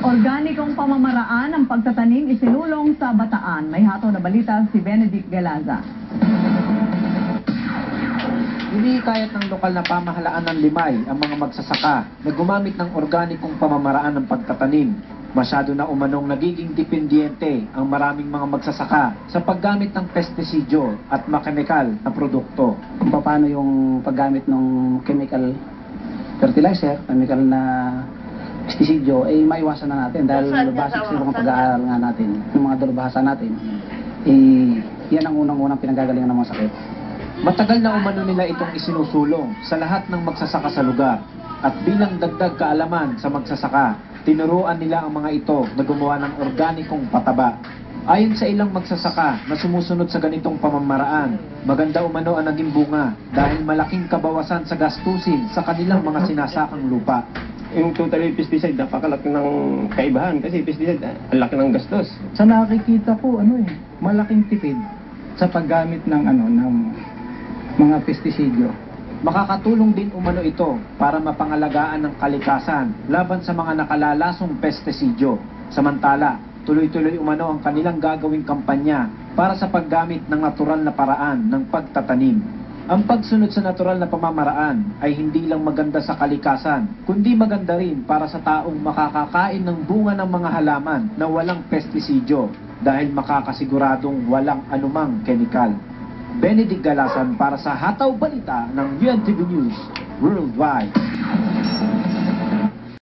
Organikong pamamaraan ng pagtatanim isinulong sa Bataan. May hato na balita si Benedict Galaza. Hindi kayat ng lokal na pamahalaan ng Limay ang mga magsasaka na gumamit ng organikong pamamaraan ng pagtatanim. Masyado na umanong nagiging dependyente ang maraming mga magsasaka sa paggamit ng pestisidyo at makemikal na produkto. kung paano yung paggamit ng chemical fertilizer, chemical na pestisidyo, ay maiwasan na natin dahil basic sa mga pag-aaral nga natin, yung mga dalubhasa natin, eh, yan ang unang-unang pinagagalingan ng mga sakit. Matagal na umano nila itong isinusulong sa lahat ng magsasaka sa lugar. At bilang dagdag kaalaman sa magsasaka, tinuruan nila ang mga ito na gumawa ng organikong pataba. Ayon sa ilang magsasaka na sumusunod sa ganitong pamamaraan, maganda umano ang naging bunga dahil malaking kabawasan sa gastusin sa kanilang mga sinasakang lupa. Yung totally pesticide, napakalaki ng kaibahan kasi pesticide, ah, ang laki ng gastos. sa nakikita ko ano eh malaking tipid sa paggamit ng ano ng mga pestisidyo. Makakatulong din umano ito para mapangalagaan ng kalikasan laban sa mga nakalalasong pestisidyo. Samantala, tuloy-tuloy umano ang kanilang gagawing kampanya para sa paggamit ng natural na paraan ng pagtatanim. Ang pagsunod sa natural na pamamaraan ay hindi lang maganda sa kalikasan, kundi maganda rin para sa taong makakakain ng bunga ng mga halaman na walang pestisidyo dahil makakasiguradong walang anumang kemikal. Benedict Galasan para sa Hataw Balita ng UNTV News Worldwide.